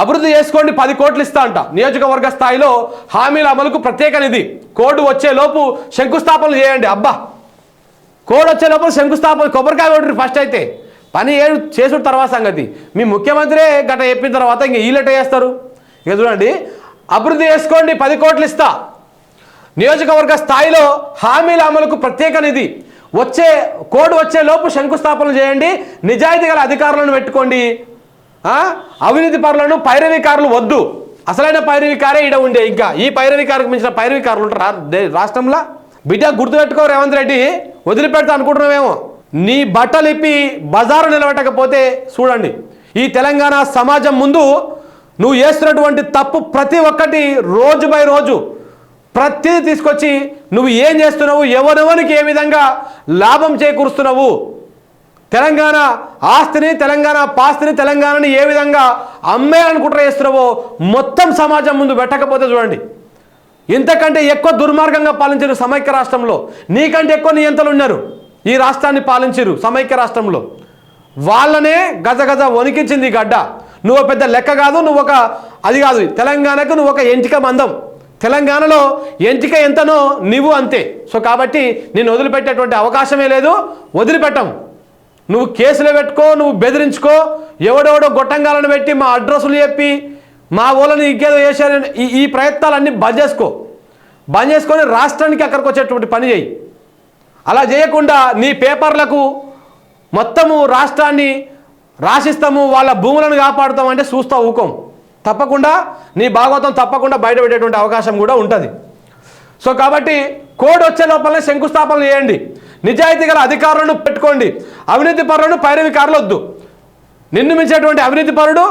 అభివృద్ధి చేసుకోండి పది కోట్లు ఇస్తా అంట. నియోజకవర్గ స్థాయిలో హామీల అమలుకు ప్రత్యేక నిధి. కోడ్ వచ్చే లోపు శంకుస్థాపనలు చేయండి. అబ్బా! కోడ్ వచ్చే లోపల శంకుస్థాపన కొబ్బరికాయ కొట్టరు ఫస్ట్ అయితే. పని ఏడు చేసిన తర్వాత సంగతి. మీ ముఖ్యమంత్రి గట చెప్పిన తర్వాత ఇంక ఈలెట చేస్తారు ఇక చూడండి అభివృద్ధి చేసుకోండి పది కోట్లు ఇస్తా. నియోజకవర్గ స్థాయిలో హామీల అమలుకు ప్రత్యేక నిధి. వచ్చే కోడ్ వచ్చే లోపు శంకుస్థాపన చేయండి. నిజాయితీ గల అధికారులను పెట్టుకోండి. అవినీతి పరులను పైరవికారులు వద్దు. అసలైన పైరవికారే ఈడ ఉండే ఇంకా. ఈ పైరవీకారుకు మించిన పైరవికారులు ఉంటారు రాష్ట్రంలో? బిడ్డ గుర్తుపెట్టుకో రేవంత్ రెడ్డి. వదిలిపెడతా అనుకుంటున్నామేమో నీ బట్టలిప్పి బజారు నిలబెట్టకపోతే చూడండి. ఈ తెలంగాణ సమాజం ముందు నువ్వు చేస్తున్నటువంటి తప్పు ప్రతి ఒక్కటి రోజు బై రోజు. ప్రతిదీ తీసుకొచ్చి నువ్వు ఏం చేస్తున్నావు? ఎవరెవరికి ఏ విధంగా లాభం చేకూరుస్తున్నావు? తెలంగాణ ఆస్తిని తెలంగాణ పాస్తిని తెలంగాణని ఏ విధంగా అమ్మేయాలని కుట్ర చేస్తున్నావో మొత్తం సమాజం ముందు పెట్టకపోతే చూడండి. ఇంతకంటే ఎక్కువ దుర్మార్గంగా పాలించారు సమైక్య రాష్ట్రంలో. నీకంటే ఎక్కువ నియంతలు ఉన్నారు. ఈ రాష్ట్రాన్ని పాలించారు సమైక్య రాష్ట్రంలో. వాళ్ళనే గజ గజ వణికించింది ఈ గడ్డ. నువ్వు పెద్ద లెక్క కాదు నువ్వు ఒక అది కాదు. తెలంగాణకు నువ్వు ఒక ఎంటిక మందం. తెలంగాణలో ఎంటిక ఎంతనో నువ్వు అంతే. సో కాబట్టి నేను వదిలిపెట్టేటువంటి అవకాశమే లేదు వదిలిపెట్టం నువ్వు కేసులు పెట్టుకో నువ్వు బెదిరించుకో ఎవడెవడో గొట్టంగాలను పెట్టి మా అడ్రస్లు చెప్పి మా ఊళ్ళని ఇంకేదో చేశారని ఈ ఈ ప్రయత్నాలన్నీ బంద్ చేసుకో. బంద్ చేసుకొని రాష్ట్రానికి అక్కడికి వచ్చేటువంటి పని చేయి. అలా చేయకుండా నీ పేపర్లకు మొత్తము రాష్ట్రాన్ని రాసిస్తాము వాళ్ళ భూములను కాపాడుతాం అంటే చూస్తా ఊకం. తప్పకుండా నీ భాగవతం తప్పకుండా బయటపెట్టేటువంటి అవకాశం కూడా ఉంటుంది. సో కాబట్టి కోడ్ వచ్చే లోపలనే శంకుస్థాపనలు చేయండి. నిజాయితీ గల అధికారులను పెట్టుకోండి. అవినీతి పరుడు పైరవి కారులొద్దు. నిన్ను మించేటువంటి అవినీతి పరుడు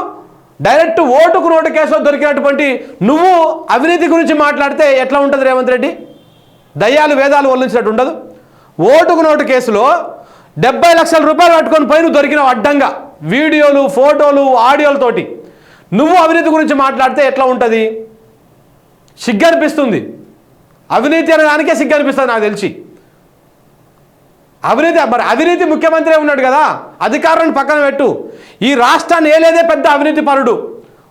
డైరెక్ట్ ఓటుకు నోటు కేసులో దొరికినటువంటి నువ్వు అవినీతి గురించి మాట్లాడితే ఎట్లా ఉంటుంది రేవంత్ రెడ్డి? దయ్యాలు వేదాలు వల్లించినట్టు ఉండదు. ఓటుకు నోటు కేసులో డెబ్బై లక్షల రూపాయలు పట్టుకొని పోయి నువ్వు దొరికినావు అడ్డంగా. వీడియోలు ఫోటోలు ఆడియోలతోటి నువ్వు అవినీతి గురించి మాట్లాడితే ఎట్లా ఉంటుంది? సిగ్గనిపిస్తుంది. అవినీతి అనే దానికే సిగ్గనిపిస్తుంది నాకు తెలిసి. అవినీతి మరి అవినీతి ముఖ్యమంత్రి ఉన్నాడు కదా అధికారులను పక్కన పెట్టు. ఈ రాష్ట్రాన్ని ఏలేదే పెద్ద అవినీతి పరుడు.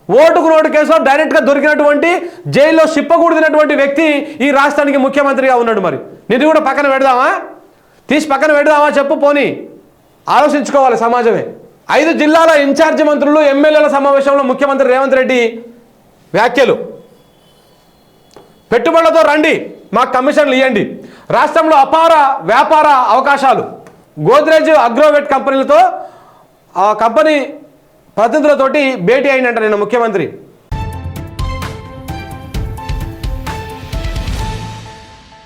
ఓటుకు నోటు కేసులో డైరెక్ట్గా దొరికినటువంటి జైల్లో సిప్పకూడదినటువంటి వ్యక్తి ఈ రాష్ట్రానికి ముఖ్యమంత్రిగా ఉన్నాడు మరి. నిన్ను కూడా పక్కన పెడదామా? తీసి పక్కన పెడదామా చెప్పు పోని. ఆలోచించుకోవాలి సమాజమే. ఐదు జిల్లాల ఇన్ఛార్జి మంత్రులు ఎమ్మెల్యేల సమావేశంలో ముఖ్యమంత్రి రేవంత్ రెడ్డి వ్యాఖ్యలు. పెట్టుబడులతో రండి. మాకు కమిషన్లు ఇవ్వండి రాష్ట్రంలో అపార వ్యాపార అవకాశాలు. గోద్రేజ్ అగ్రోవెట్ కంపెనీలతో ఆ కంపెనీ ప్రతినిధులతోటి భేటీ అయిందంట నిన్న ముఖ్యమంత్రి.